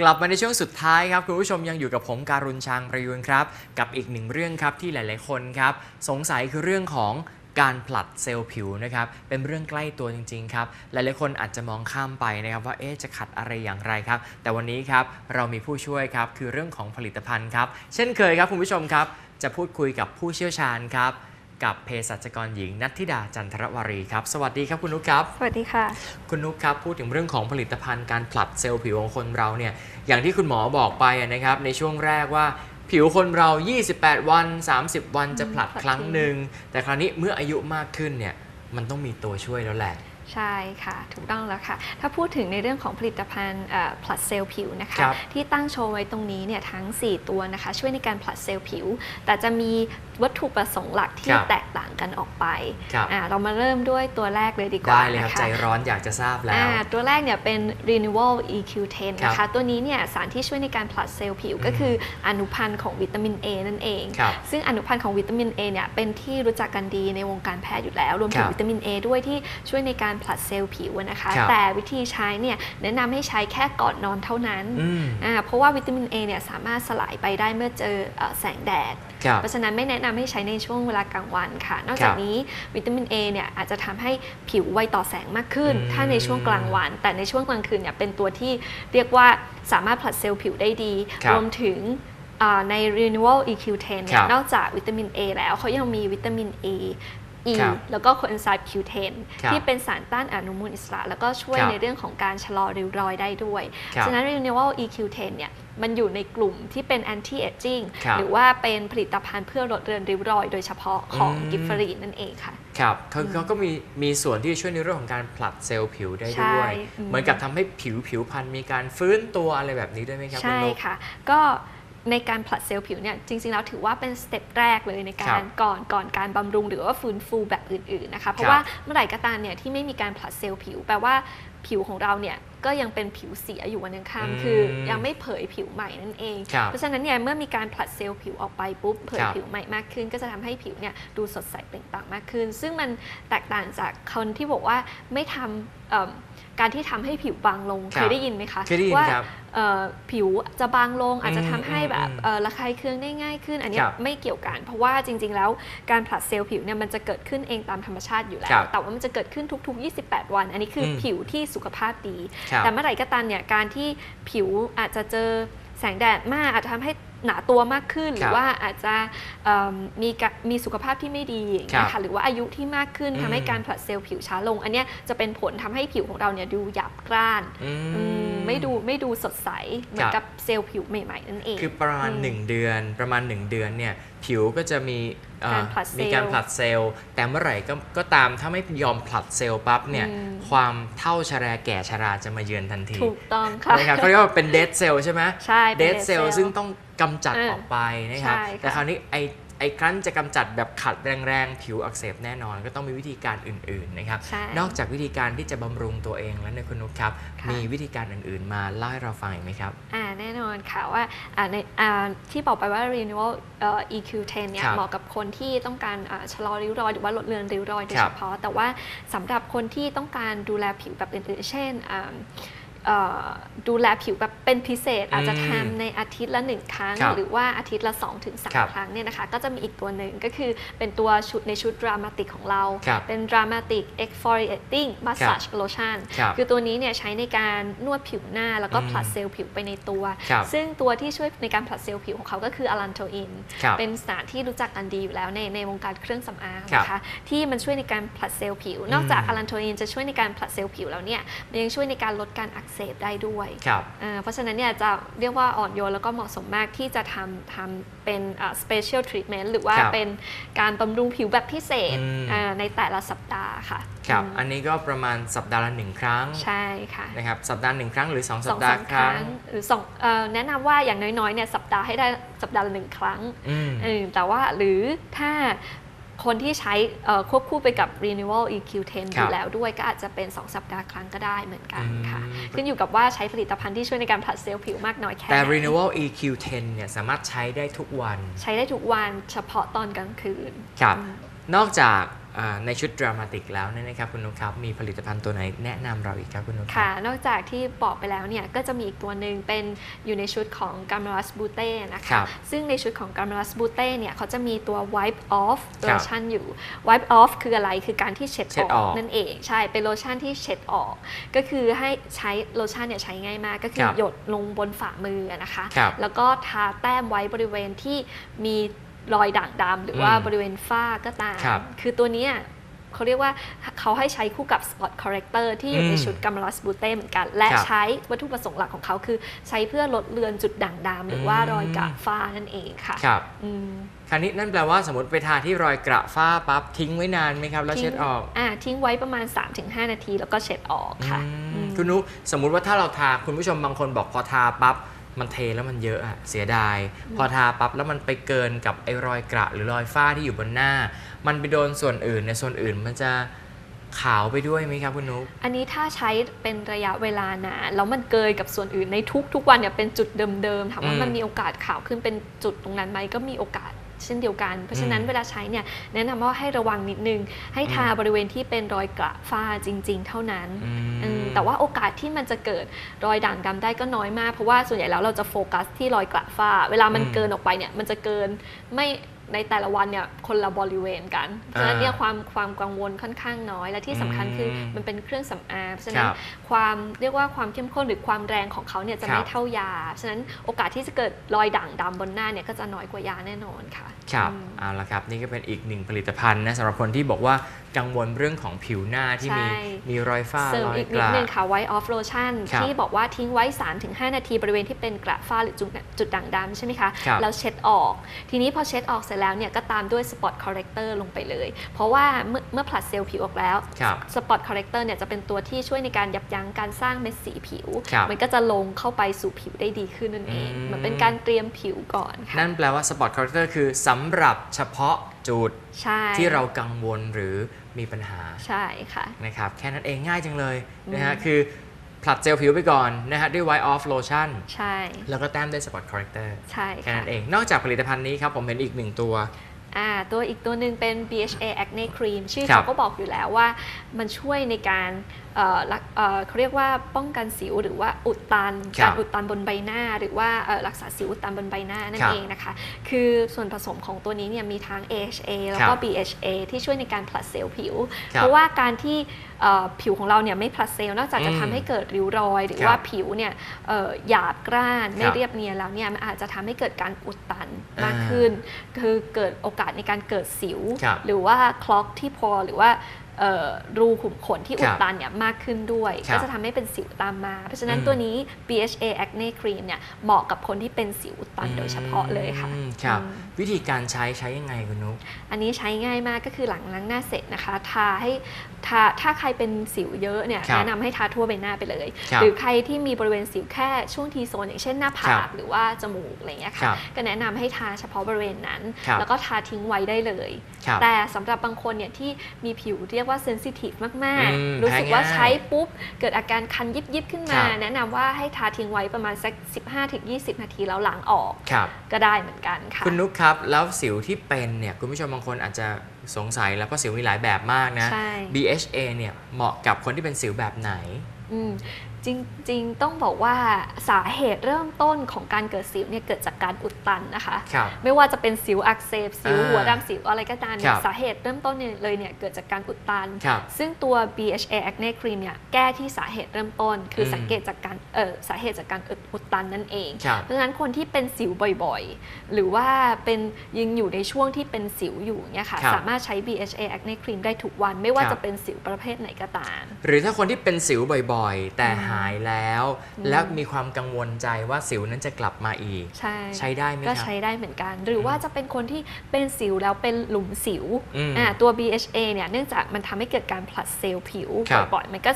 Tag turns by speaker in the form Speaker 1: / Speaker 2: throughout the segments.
Speaker 1: กลับมาในช่วงสุดท้ายครับ คุณผู้ชมยังอยู่กับผมการุณชางประยูนครับ กับอีกหนึ่งเรื่องครับที่หลาย ๆ คนครับ สงสัยคือเรื่องของการผลัดเซลล์ผิวนะครับเป็นเรื่องใกล้ตัวจริง ๆ ครับ หลาย ๆ คนอาจจะมองข้ามไปนะครับว่าเอ๊ะจะขัดอะไรอย่างไรครับ แต่วันนี้ครับเรามีผู้ช่วยครับคือเรื่องของผลิตภัณฑ์ครับ เช่นเคยครับคุณผู้ชมครับ จะพูดคุยกับผู้เชี่ยวชาญครับ กับเภสัชกรหญิงนัทธิดาจันทรวารีครับ สวัสดีครับคุณนุชครับ
Speaker 2: สวัสดีค่ะ
Speaker 1: คุณนุ๊กครับพูดถึงเรื่องของผลิตภัณฑ์การผลัดเซลล์ผิวของคนเราเนี่ยอย่างที่คุณหมอบอกไปอะนะครับในช่วงแรกว่าผิวคนเรา 28 วัน 30 วันจะผลัด
Speaker 2: ผลัด
Speaker 1: ครั้งหนึ่งแต่คราวนี้เมื่ออายุมากขึ้นเนี่ยมันต้องมีตัวช่วยแล้วแหละ
Speaker 2: ใช่ค่ะ ถูกต้องแล้วค่ะ ถ้าพูดถึงในเรื่องของผลิตภัณฑ์ผลัดเซลล์ผิวนะคะ
Speaker 1: ครับ
Speaker 2: ที่ตั้งโชว์ไว้ตรงนี้เนี่ยทั้ง 4 ตัวนะคะ ช่วยในการผลัดเซลล์ผิว แต่จะมีวัตถุประสงค์หลักที่
Speaker 1: ครับ
Speaker 2: แตกต่างกันออกไป
Speaker 1: ครับ
Speaker 2: อ่าเรามาเริ่มด้วยตัวแรกเลยดีกว่า
Speaker 1: ได้เลยครับ
Speaker 2: นะคะ
Speaker 1: ใจร้อนอยากจะทราบแล้ว
Speaker 2: อ่าตัวแรกเนี่ยเป็น renewal EQ10 นะ
Speaker 1: ครั
Speaker 2: คะ
Speaker 1: บ
Speaker 2: ตัวนี้เนี่ยสารที่ช่วยในการผลัดเซลล์ผิวก็คืออนุพันธ์ของวิตามิน A นั่นเอง
Speaker 1: ครับ
Speaker 2: ซึ่งอนุพันธ์ของวิตามิน A เนี่ยเป็นที่รู้จักกันดีในวงการแพทย์อยู่แล้ว รวมถึ
Speaker 1: ค
Speaker 2: ง
Speaker 1: รับ
Speaker 2: วิตามิน A ด้วยที่ช่วยในการผลัดเซลล์ผิวนะคะ
Speaker 1: ครับ
Speaker 2: แต่วิธีใช้เนี่ยแนะนำให้ใช้แค่ก่อนนอนเท่านั้น
Speaker 1: อืม
Speaker 2: อ่าเพราะว่าวิตามิน A เนี่ยสามารถสลายไปได้เมื่อเจอเอ่อแสงแดด
Speaker 1: ครับ
Speaker 2: เพราะฉะนั้นไม่แนะนำให้ใช้ในช่วงเวลากลางวันค่ะ นอก
Speaker 1: ครั
Speaker 2: จาก
Speaker 1: บ
Speaker 2: นี้วิตามิน A เนี่ยอาจจะทำให้ผิวไวต่อแสงมากขึ้น
Speaker 1: อืม
Speaker 2: ถ้าในช่วงกลางวัน แต่ในช่วงกลางคืนเนี่ยเป็นตัวที่เรียกว่าสามารถผลัดเซลล์ผิวได้ดี
Speaker 1: ครับ
Speaker 2: รวมถึงอ่าใน Renewal EQ10 เนี่
Speaker 1: ครั
Speaker 2: ย
Speaker 1: บ
Speaker 2: นอกจากวิตามิน A แล้วเขายังมีวิตามิน A E
Speaker 1: ครับ
Speaker 2: แล้วก็โคเอนไซม์ Q10
Speaker 1: ครับ
Speaker 2: ที่เป็นสารต้านอนุมูลอิสระ แล้วก็ช่วย
Speaker 1: ครับ
Speaker 2: ในเรื่องของการชะลอริ้วรอยได้ด้วย
Speaker 1: ครับ
Speaker 2: ฉะนั้น Renewal EQ10 เนี่ยมันอยู่ในกลุ่มที่เป็น anti aging
Speaker 1: ครับ
Speaker 2: หรือว่าเป็นผลิตภัณฑ์เพื่อลดเรือนริ้วรอยโดยเฉพาะของ
Speaker 1: อืม
Speaker 2: กิฟฟรีนนั่นเองค่ะ
Speaker 1: ครับเขาเขาก็มีมีส่วนที่จะช่วยในเรื่องของการผลัดเซลล์ผิวได้ด้วย
Speaker 2: ใช่อืม
Speaker 1: เหมือนกับทำให้ผิวผิวพรรณมีการฟื้นตัวอะไรแบบนี้ด้วยไหมครับคุณ
Speaker 2: ใช่
Speaker 1: นุ๊ก
Speaker 2: ค่ะ ก็ ในการผลัดเซลล์ผิวเนี่ยจริงๆแล้วถือว่าเป็นสเต็ปแรกเลยใน
Speaker 1: ครั
Speaker 2: การ
Speaker 1: บ
Speaker 2: ก่อนก่อนการบำรุงหรือว่าฟื้นฟูแบบอื่นๆนะคะเพ
Speaker 1: ครั
Speaker 2: ราะ
Speaker 1: บ
Speaker 2: ว่าเมื่อไหร่ก็ตามเนี่ยที่ไม่มีการผลัดเซลล์ผิวแปลว่าผิวของเราเนี่ยก็ยังเป็นผิวเสียอยู่วันยังค่ำคือยังไม่เผยผิวใหม่นั่นเอง
Speaker 1: ครับ
Speaker 2: เพราะฉะนั้นเนี่ยเมื่อมีการผลัดเซลล์ผิวออกไปปุ๊บเผย
Speaker 1: ครับ
Speaker 2: ผิวใหม่มากขึ้น ก็จะทำให้ผิวเนี่ยดูสดใสเปล่งปลั่งมากขึ้น ซึ่งมันแตกต่างจากคนที่บอกว่าไม่ทำเอิ่ม การที่ทำให้ผิวบางลง
Speaker 1: ครับ
Speaker 2: เคยได้ยินไหมคะ
Speaker 1: เคยได้ยิน
Speaker 2: ว่า
Speaker 1: ครับ
Speaker 2: เอ่อผิวจะบางลงอาจจะ
Speaker 1: อืม
Speaker 2: ทำให้แบบ
Speaker 1: อืม
Speaker 2: เอ่อระคายเคืองได้ง่ายขึ้น อันเนี้
Speaker 1: ค
Speaker 2: ย
Speaker 1: รับ
Speaker 2: ไม่เกี่ยวกันเพราะว่าจริง ๆ แล้วการผลัดเซลล์ผิวเนี่ยมันจะเกิดขึ้นเองตามธรรมชาติอยู่แล้
Speaker 1: ครั
Speaker 2: ว
Speaker 1: บ
Speaker 2: แต่ว่ามันจะเกิดขึ้นทุก ๆ 28 วัน อันนี้คืออ
Speaker 1: ม
Speaker 2: ผิวที่สุขภาพดี
Speaker 1: ครับ
Speaker 2: แต่เมื่อไหร่ก็ตามเนี่ยการที่ผิวอาจจะเจอแสงแดดมากอาจจะทำให้ หนาตัวมากขึ้นห
Speaker 1: ครั
Speaker 2: รื
Speaker 1: บ
Speaker 2: อว่าอาจจะเอิ่มมีกะมีสุขภาพที่ไม่ดีอย่างเงี้ย
Speaker 1: ครั
Speaker 2: ค่ะ
Speaker 1: บ
Speaker 2: หรือว่าอายุที่มากขึ้น
Speaker 1: อืม
Speaker 2: ทำให้การผลัดเซลล์ผิวช้าลง อันเนี้ยจะเป็นผลทำให้ผิวของเราเนี่ยดูหยาบกร้าน
Speaker 1: อื
Speaker 2: อืมไม่ดูไม่ดูสดใสเหมือน
Speaker 1: ครั
Speaker 2: กับบเซลล์ผิวใหม่ๆนั่นเอง
Speaker 1: คือประมาณ
Speaker 2: อืม
Speaker 1: 1เดือนประมาณ 1 เดือนเนี่ยผิวก็จะมีเอ่อ
Speaker 2: การผลัดเซลล์
Speaker 1: มีการผลัดเซลล์ แต่เมื่อไหร่ก็ก็ตามถ้าไม่ยอมผลัดเซลล์ปั๊บเนี่ย
Speaker 2: อืม
Speaker 1: ความเท่าชราแก่ชราจะมาเยือนทันที
Speaker 2: ถูกต้องค่ะ
Speaker 1: นะครับเขาเรียกว่าเป็นเด d เซลล์ใช่ไหม
Speaker 2: ใช่เป็น
Speaker 1: เด
Speaker 2: dead
Speaker 1: ดเซลล์
Speaker 2: cell
Speaker 1: ซึ่งต้องกำจัด
Speaker 2: เออ
Speaker 1: ออกไปนะครับ
Speaker 2: ใช่ค่ะ
Speaker 1: แต่คราวนี้ไอไอ้ครั้นจะกำจัดแบบขัดแรงๆ ผิวอักเสบแน่นอน ก็ต้องมีวิธีการอื่นๆนะครับ
Speaker 2: ใช่
Speaker 1: นอกจากวิธีการที่จะบำรุงตัวเองแล้วเนี่ยคุณนุชครับ
Speaker 2: ค่ะ
Speaker 1: มีวิธีการอื่นๆ มาเล่าให้เราฟังอีกไหมครับ
Speaker 2: อ่าแน่นอนค่ะว่าอ่าในอ่าที่บอกไปว่า renewal เอ่อ EQ10 เนี่ย
Speaker 1: ครับ
Speaker 2: เหมาะกับคนที่ต้องการอ่าชะลอริ้วรอยหรือว่าลดเลือนริ้วรอยโดย
Speaker 1: ครั
Speaker 2: เฉ
Speaker 1: บ
Speaker 2: พาะ แต่ว่าสำหรับคนที่ต้องการดูแลผิวแบบอื่นๆ เช่นอ่าเอ่อ ดูแลผิวแบบเป็นพิเศษอาจจะทำในอาทิตย์ละหนึ่งครั้ง
Speaker 1: ครับ
Speaker 2: หรือว่าอาทิตย์ละ 2-3ถึง
Speaker 1: ครับ
Speaker 2: ครั้งเนี่ยนะคะก็จะมีอีกตัวหนึ่งก็คือเป็นตัวชุดในชุด Dramatic ของเรา
Speaker 1: ครับ
Speaker 2: เป็น Dramatic Exfoliating Massage Lotion
Speaker 1: ครับ
Speaker 2: คือตัวนี้เนี่ยใช้ในการนวดผิวหน้าแล้วก็
Speaker 1: อืม
Speaker 2: ผลัดเซลล์ผิวไปในตัว
Speaker 1: ครับ
Speaker 2: ซึ่งตัวที่ช่วยในการผลัดเซลล์ผิวของเขาก็คืออะลันโทอิน
Speaker 1: ครับ
Speaker 2: เป็นสารที่รู้จักกันดีอยู่แล้วในในวงการเครื่องสำอาง
Speaker 1: ครับ
Speaker 2: นะคะที่มันช่วยในการผลัดเซลล์ผิว นอกจากอะลันโทอินจะช่วยในการผลัดเซลล์ผิวแล้วเนี่ยมันยังช่วยในการลดการอักเสบได้ด้วย
Speaker 1: ครับ
Speaker 2: อ่าเพราะฉะนั้นเนี่ยจะเรียกว่าอ่อนโยนแล้วก็เหมาะสมมากที่จะทำทำเป็นอ่า special treatment หรือว่า
Speaker 1: ครับ
Speaker 2: เป็นการบำรุงผิวแบบพิเศษ
Speaker 1: อืม
Speaker 2: อ่าในแต่ละสัปดาห์ค่ะ
Speaker 1: ครับ
Speaker 2: อืม
Speaker 1: อันนี้ก็ประมาณสัปดาห์ละหนึ่งครั้ง
Speaker 2: ใช่ค่ะ
Speaker 1: นะครับ สัปดาห์หนึ่งครั้งหรือ 2
Speaker 2: ส
Speaker 1: สั
Speaker 2: อ
Speaker 1: ป
Speaker 2: ง
Speaker 1: ดา
Speaker 2: สา
Speaker 1: ห์
Speaker 2: ม
Speaker 1: ค
Speaker 2: ค
Speaker 1: รั้
Speaker 2: รั้
Speaker 1: ง
Speaker 2: งหรือสองเอ่อแนะนำว่าอย่างน้อยๆเนี่ยสัปดาห์ให้ได้สัปดาห์ละหนึ่งครั้ง
Speaker 1: อืม
Speaker 2: เออแต่ว่าหรือถ้า คนที่ใช้เอ่อควบคู่ไปกับ renewal EQ10
Speaker 1: ครั
Speaker 2: อบยู่แล้วด้วยก็อาจจะเป็น 2 สัปดาห์ครั้งก็ได้เหมือนกันค่ะ
Speaker 1: อืม
Speaker 2: ขึ้นอยู่กับว่าใช้ผลิตภัณฑ์ที่ช่วยในการผลัดเซลล์ผิวมากน้อยแค่
Speaker 1: แต่
Speaker 2: ไหน
Speaker 1: Renewal EQ10 เนี่ยสามารถใช้ได้ทุกวัน
Speaker 2: ใช้ได้ทุกวันเฉพาะตอนกลางคืน
Speaker 1: ครับ
Speaker 2: อืม
Speaker 1: นอกจากอ่า ในชุดดรามาติกแล้วเนี่ยนะครับคุณนุกครับ มีผลิตภัณฑ์ตัวไหนแนะนำเราอีกครับคุณนุกรับ
Speaker 2: ค่ะ นอกจากที่บอกไปแล้วเนี่ยก็จะมีอีกตัวหนึ่งเป็นอยู่ในชุดของ g a m a r a s b u t e นะ
Speaker 1: ครั
Speaker 2: คะ
Speaker 1: บ
Speaker 2: ซึ่งในชุดของ g a m a r a s b u t e เนี่ยเขาจะมีตัว wipe off
Speaker 1: ครับ
Speaker 2: โลชั่นอยู่ wipe off คืออะไรคือการที่เช็ด
Speaker 1: เช็
Speaker 2: อ
Speaker 1: ดอ
Speaker 2: อ
Speaker 1: อก
Speaker 2: กนั่นเองใช่เป็นโลชั่นที่เช็ดออก ก็คือให้ใช้โลชั่นเนี่ยใช้ง่ายมากก็คื
Speaker 1: ค
Speaker 2: อ
Speaker 1: รับ
Speaker 2: หยดลงบนฝ่ามือนะคะ
Speaker 1: ครับ
Speaker 2: แล้วก็ทาแต้มไว้บริเวณที่มี รอยด่างดำหรือว่า
Speaker 1: อืม
Speaker 2: บริเวณฝ้าก็ตาม
Speaker 1: ครับ
Speaker 2: คือตัวเนี้ยเขาเรียกว่าเขาให้ใช้คู่กับ Spot Corrector ที่อยู่ใน
Speaker 1: อืม
Speaker 2: ชุด g a m a r a s b u t e เหมือนกัน และ
Speaker 1: ครับ
Speaker 2: ใช้วัตถุประสงค์หลักของเขาคือใช้เพื่อลดเลือนจุดด่างดำหรือว่ารอยกระฝ้านั่นเองค่ะ
Speaker 1: ครับ
Speaker 2: อืม
Speaker 1: คราวนี้นั่นแปลว่าสมมติไปทาที่รอยกระฝ้าปั๊บทิ้งไว้นานไหมครับ แล้วเช็ดออก
Speaker 2: อ่าทิ้งไว้ประมาณ 3-5 นาทีแล้วก็เช็ดออกค่ะ
Speaker 1: อืม
Speaker 2: อืม
Speaker 1: คุณนุกสมมุติว่าถ้าเราทาคุณผู้ชมบางคนบอกพอทาปั๊บ มันเทแล้วมันเยอะอะเสียดาย พอทาปั๊บแล้วมันไปเกินกับไอ้รอยกระหรือรอยฝ้าที่อยู่บนหน้า มันไปโดนส่วนอื่นในส่วนอื่นมันจะขาวไปด้วยไหมครับคุณนุ๊ก
Speaker 2: อันนี้ถ้าใช้เป็นระยะเวลานานแล้วมันเกยกับส่วนอื่นในทุกๆวันเนี่ยเป็นจุดเดิมๆถามว่ามันมีโอกาสขาวขึ้นเป็นจุดตรงนั้นไหมก็มีโอกาส เช่นเดียวกัน เพราะฉะนั้น
Speaker 1: อืม
Speaker 2: เวลาใช้เนี่ยแนะนำว่าให้ระวังนิดนึง ให้ทา
Speaker 1: อืม
Speaker 2: บริเวณที่เป็นรอยกระฝ้าจริง ๆ เท่านั้น
Speaker 1: อืม
Speaker 2: อืมแต่ว่าโอกาสที่มันจะเกิดรอยด่างดำได้ก็น้อยมาก เพราะว่าส่วนใหญ่แล้วเราจะโฟกัสที่รอยกระฝ้า เวลามัน
Speaker 1: อืม
Speaker 2: เกินออกไปเนี่ยมันจะเกินไม่ ในแต่ละวันเนี่ยคนละบริเวณกันเพราะฉะนั้นเนี่ย
Speaker 1: อ่า
Speaker 2: ความความกังวลค่อนข้างน้อย และที่สำคัญคืออ
Speaker 1: ม
Speaker 2: มันเป็นเครื่องสำอางเพราะฉะ
Speaker 1: ค
Speaker 2: นั้น
Speaker 1: รับ
Speaker 2: ความเรียกว่าความเข้มข้นหรือความแรงของเขาเนี่ยจะ
Speaker 1: ครับ
Speaker 2: ไม่เท่ายาฉะนั้นโอกาสที่จะเกิดรอยด่างดำบนหน้าเนี่ยก็จะน้อยกว่ายาแน่นอนค่ะ
Speaker 1: ครับ
Speaker 2: อืม
Speaker 1: เอาละครับนี่ก็เป็นอีกหนึ่งผลิตภัณฑ์นะสำหรับคนที่บอกว่ากังวลเรื่องของผิวหน้าที่มี
Speaker 2: ใช่
Speaker 1: มีรอยฝ้า
Speaker 2: เสริม
Speaker 1: รอย
Speaker 2: อีก
Speaker 1: ก
Speaker 2: นิด
Speaker 1: ระ
Speaker 2: นึงค่ะ white off lotion
Speaker 1: ครับ
Speaker 2: ที่บอกว่าทิ้งไว้ 3-5 นาทีบริเวณที่เป็นกระฝ้าหรือจุดจุดด่างดำใช่ไหมคะ
Speaker 1: ครับ
Speaker 2: แล้วเช็ดออก ทีนี้พอเช็ดออกเสร็จแล้วเนี่ยก็ตามด้วย spot corrector ลงไปเลย เพราะว่าเมื่อเมื่อผลัดเซลล์ผิวออกแล้ว
Speaker 1: ครับ
Speaker 2: spot corrector เนี่ยจะเป็นตัวที่ช่วยในการยับยั้งการสร้างเม็ดสีผิว
Speaker 1: ครับ
Speaker 2: มันก็จะลงเข้าไปสู่ผิวได้ดีขึ้นนั่นเอง
Speaker 1: อืม
Speaker 2: เหมือนเป็นการเตรียมผิวก่อนค่ะ
Speaker 1: นั่นแปลว่า Spot Corrector คือสำหรับเฉพาะจุด
Speaker 2: ใช่
Speaker 1: ที่เรากังวลหรือมีปัญหา
Speaker 2: ใช่ค่ะ
Speaker 1: นะครับแค่นั้นเองง่ายจังเลยนะฮะ
Speaker 2: อืม
Speaker 1: คือ ผลัดเซลล์ผิวไปก่อนนะฮะด้วย White Off Lotion
Speaker 2: ใช่
Speaker 1: แล้วก็แต้มด้วย Spot Corrector
Speaker 2: ใช่
Speaker 1: แค่
Speaker 2: ค่ะ
Speaker 1: นั้นเอง นอกจากผลิตภัณฑ์นี้ครับ ผมเห็นอีกหนึ่งตัว
Speaker 2: อ่าตัวอีกตัวหนึ่งเป็น BHA Acne Cream ชื่อ
Speaker 1: ครับ
Speaker 2: เขาก็บอกอยู่แล้วว่ามันช่วยในการ เอ่อรักเอ่อเขาเรียกว่าป้องกันสิวหรือว่าอุดตัน
Speaker 1: ครับ
Speaker 2: การอุดตันบนใบหน้า หรือว่าเอ่อรักษาสิวอุดตันบนใบหน้านั่
Speaker 1: คนรับ
Speaker 2: เองนะคะ คือส่วนผสมของตัวนี้เนี่ยมีทั้ง AHA แล้ว
Speaker 1: ครั
Speaker 2: ก็
Speaker 1: บ
Speaker 2: BHA ที่ช่วยในการผลัดเซลล์ผิว
Speaker 1: ครับ
Speaker 2: เพราะว่าการที่เอ่อผิวของเราเนี่ยไม่ผลัดเซลล์นอกจากจะ
Speaker 1: อืม
Speaker 2: ทำให้เกิดริ้วรอย หรือ
Speaker 1: ครับ
Speaker 2: ว่าผิวเนี่ยเอ่อหยาบกร้านไม่
Speaker 1: ครับ
Speaker 2: เรียบเนียนแล้วเนี่ยมันอาจจะทำให้เกิดการอุดตันมาก
Speaker 1: อ่า
Speaker 2: ขึ้น คือเกิดโอกาสในการเกิดสิว
Speaker 1: ครับ
Speaker 2: หรือว่าคล็อกที่พอหรือว่าเอ่อ รูขุมขนที่อุ
Speaker 1: ค
Speaker 2: ด
Speaker 1: รับ
Speaker 2: ตันเนี่ยมากขึ้นด้วย
Speaker 1: ครับ
Speaker 2: ก็จะทำให้เป็นสิวตามมา เพราะฉะนั้น
Speaker 1: อืม
Speaker 2: ตัวนี้ BHA Acne Cream เนี่ยเหมาะกับคนที่เป็นสิวอุดตันโดยเฉพาะเลยค่ะ
Speaker 1: อืมครับ
Speaker 2: อืม
Speaker 1: วิธีการใช้ใช้ยังไงคุณนุ๊ก
Speaker 2: อันนี้ใช้ง่ายมากก็คือหลังล้างหน้าเสร็จนะคะ ทาให้ทาถ้าใครเป็นสิวเยอะเนี่ย
Speaker 1: ครับ
Speaker 2: แนะนำให้ทาทั่วใบหน้าไปเลย
Speaker 1: ครับ
Speaker 2: หรือใครที่มีบริเวณสิวแค่ช่วงทีโซนอย่างเช่นหน้าผา
Speaker 1: ครั
Speaker 2: ก
Speaker 1: บ
Speaker 2: หรือว่าจมูกอะไรอย่างเงี้ย
Speaker 1: ครั
Speaker 2: ค่ะ
Speaker 1: บ
Speaker 2: ก็แนะนำให้ทาเฉพาะบริเวณนั้น
Speaker 1: ครับ
Speaker 2: แล้วก็ทาทิ้งไว้ได้เลย
Speaker 1: ครับ
Speaker 2: แต่สำหรับบางคนเนี่ยที่มีผิวเรียกว่าเซนซิทีฟมาก
Speaker 1: อืม
Speaker 2: ๆ รู้สึกว่า
Speaker 1: แพ้ง่าย
Speaker 2: ใช้ปุ๊บ เกิดอาการคันยิบยิบๆขึ้นมา
Speaker 1: ครับ
Speaker 2: แนะนำว่าให้ทาทิ้งไว้ประมาณสัก 15-20 นาทีแล้วล้างออก
Speaker 1: ครับ
Speaker 2: ก็ได้เหมือนกันค่ะ
Speaker 1: คุณนุ๊กครับ แล้วสิวที่เป็นเนี่ยคุณผู้ชมบางคนอาจจะสงสัยแล้วเพราะสิวมีหลายแบบมากนะ
Speaker 2: ใช่
Speaker 1: BHA เนี่ยเหมาะกับคนที่เป็นสิวแบบไหน
Speaker 2: อืม จริงๆ ต้องบอกว่าสาเหตุเริ่มต้นของการเกิดสิวเนี่ยเกิดจากการอุดตันนะคะ
Speaker 1: ครับ
Speaker 2: ไม่ว่าจะเป็นสิวอักเสบสิว
Speaker 1: อ่า
Speaker 2: หัวดำสิวอะไรก็ตามเนี่
Speaker 1: ค
Speaker 2: ย
Speaker 1: รับ
Speaker 2: สาเหตุเริ่มต้นเนี่ยเลยเนี่ยเกิดจากการอุดตัน
Speaker 1: ครับ
Speaker 2: ซึ่งตัว BHA Acne Cream เนี่ยแก้ที่สาเหตุเริ่มต้น คืออ
Speaker 1: ม
Speaker 2: สังเกตจากการเออสาเหตุจากการอุดตันนั่นเอง
Speaker 1: ครับ
Speaker 2: เพราะฉะนั้นคนที่เป็นสิวบ่อยๆ หรือว่าเป็นยังอยู่ในช่วงที่เป็นสิวอยู่เนี่ยค่ะ
Speaker 1: ครับ
Speaker 2: สามารถใช้ BHA Acne Cream ได้ทุกวัน ไม่ว่า
Speaker 1: ครับ
Speaker 2: จะเป็นสิวประเภทไหนก็ตาม
Speaker 1: หรือถ้าคนที่เป็นสิวบ่อยๆ แต่หายแล้ว
Speaker 2: อืม
Speaker 1: แล้วมีความกังวลใจว่าสิวนั้นจะกลับมาอีก
Speaker 2: ใช่
Speaker 1: ใช้ได้ไหม
Speaker 2: ก็
Speaker 1: ครับ
Speaker 2: ใช้ได้เหมือนกัน หรือว่าจะเป็นคนที่เป็นสิวแล้วเป็นหลุมสิว
Speaker 1: อืม
Speaker 2: อ่าตัว BHA เนี่ยเนื่องจากมันทำให้เกิดการผลัดเซลล์ผิว
Speaker 1: ครับ
Speaker 2: บ่อยๆมันก็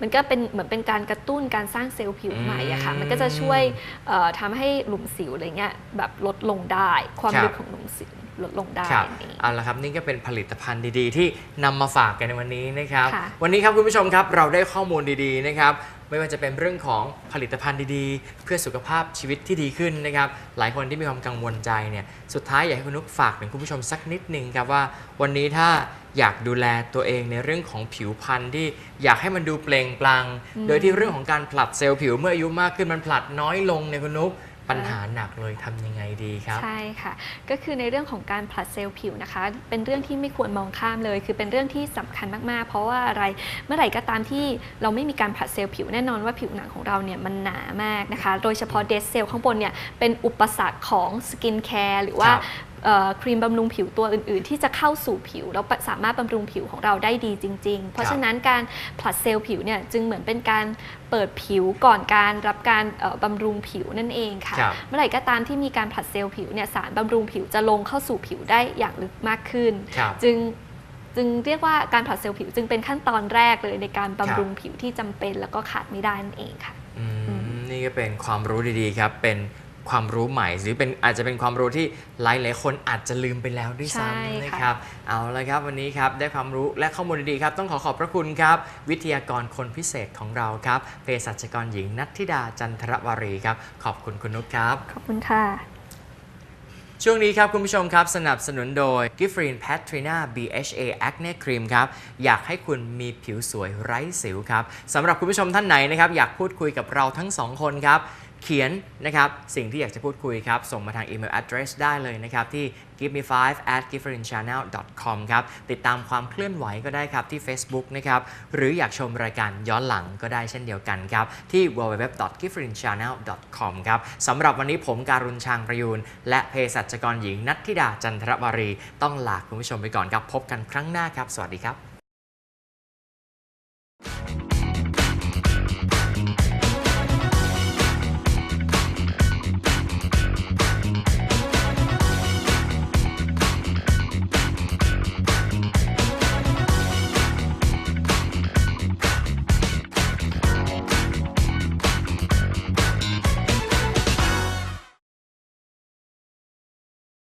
Speaker 2: มันก็เป็นเหมือนเป็นการกระตุ้นการสร้างเซลล์ผิวใหม่อะค่ะ
Speaker 1: อืม
Speaker 2: มันก็จะช่วยเอ่อทำให้หลุมสิวอะไรเงี้ยแบบลดลงได้ ความ
Speaker 1: ครับ
Speaker 2: ลึกของหลุมสิวลดลงได้
Speaker 1: ครับ
Speaker 2: นี่
Speaker 1: เอาละครับนี่ก็เป็นผลิตภัณฑ์ดีๆ ที่นำมาฝากกันในวันนี้นะครับ
Speaker 2: ค่ะ
Speaker 1: วันนี้ครับคุณผู้ชมครับเราได้ข้อมูลดีๆนะครับ ไม่ว่าจะเป็นเรื่องของผลิตภัณฑ์ดีๆ เพื่อสุขภาพชีวิตที่ดีขึ้นนะครับ หลายคนที่มีความกังวลใจเนี่ยสุดท้ายอยากให้คุณนุกฝากถึงคุณผู้ชมสักนิดหนึ่งครับว่า วันนี้ถ้าอยากดูแลตัวเองในเรื่องของผิวพรรณที่อยากให้มันดูเปล่งปลั่งโดยที่เรื่องของการผลัดเซลล์ผิวเมื่ออายุมากขึ้นมันผลัดน้อยลงเนี่ยคุณนุก ปัญหาหนักเลยทำยังไงดีครับ
Speaker 2: ใช่ค่ะ ก็คือในเรื่องของการผลัดเซลล์ผิวนะคะ เป็นเรื่องที่ไม่ควรมองข้ามเลย คือเป็นเรื่องที่สำคัญมากๆ เพราะว่าอะไรเมื่อไหร่ก็ตามที่เราไม่มีการผลัดเซลล์ผิวแน่นอนว่าผิวหนังของเราเนี่ยมันหนามากนะคะ โดยเฉพาะเดสเซลล์ข้างบนเนี่ยเป็นอุปสรรคของสกินแคร์หรือว่า
Speaker 1: ครับ
Speaker 2: เอ่อครีมบำรุงผิวตัวอื่นๆ ที่จะเข้าสู่ผิว แล้วสามารถบำรุงผิวของเราได้ดีจริง ๆ เพราะฉะนั้นการผลัดเซลล์ผิวเนี่ยจึงเหมือนเป็นการเปิดผิวก่อนการรับการเอ่อบำรุงผิวนั่นเองค่ะ
Speaker 1: ครับ
Speaker 2: เมื่อไหร่ก็ตามที่มีการผลัดเซลล์ผิวเนี่ยสารบำรุงผิวจะลงเข้าสู่ผิวได้อย่างลึกมากขึ้น
Speaker 1: ครับ
Speaker 2: จึงจึงเรียกว่าการผลัดเซลล์ผิวจึงเป็นขั้นตอนแรกเลยในการบำรุงผิวที่จำเป็นแล้วก็ขาดไม่ได้นั่นเองค่ะ
Speaker 1: อืมนี่ก็เป็นความรู้ดีๆครับ เป็น ความรู้ใหม่ หรือเป็นอาจจะเป็นความรู้ที่หลายๆคนอาจจะลืมไปแล้วด้วย
Speaker 2: ใช่
Speaker 1: ซ้ำนะ
Speaker 2: ค่ะ
Speaker 1: ครับเอาละครับวันนี้ครับได้ความรู้และข้อมูลดีๆครับ ต้องขอขอบพระคุณครับ วิทยากรคนพิเศษของเราครับเภสัชกรหญิงนัทธิดาจันทรวารีครับขอบคุณคุณนุชครับ
Speaker 2: ขอบคุณค่ะ
Speaker 1: ช่วงนี้ครับ คุณผู้ชมครับ สนับสนุนโดย g i f f r e n Patrina BHA Acne Cream ครับ อยากให้คุณมีผิวสวยไร้สิวครับสำหรับคุณผู้ชมท่านไหนนะครับ อยากพูดคุยกับเราทั้งสองคนครับ เขียนนะครับสิ่งที่อยากจะพูดคุยครับ ส่งมาทางอีเมล address ได้เลยนะครับที่ give me 5 at gifferinchannel com ครับติดตามความเคลื่อนไหวก็ได้ครับที่ Facebook นะครับหรืออยากชมรายการย้อนหลังก็ได้เช่นเดียวกันครับที่ www.gifferinchannel com ครับสำหรับวันนี้ผมการุณชางประยูน และเภสัชกรหญิงนัทธิดาจันทรวารี ต้องลาคุณผู้ชมไปก่อนครับ พบกันครั้งหน้าครับ สวัสดีครับ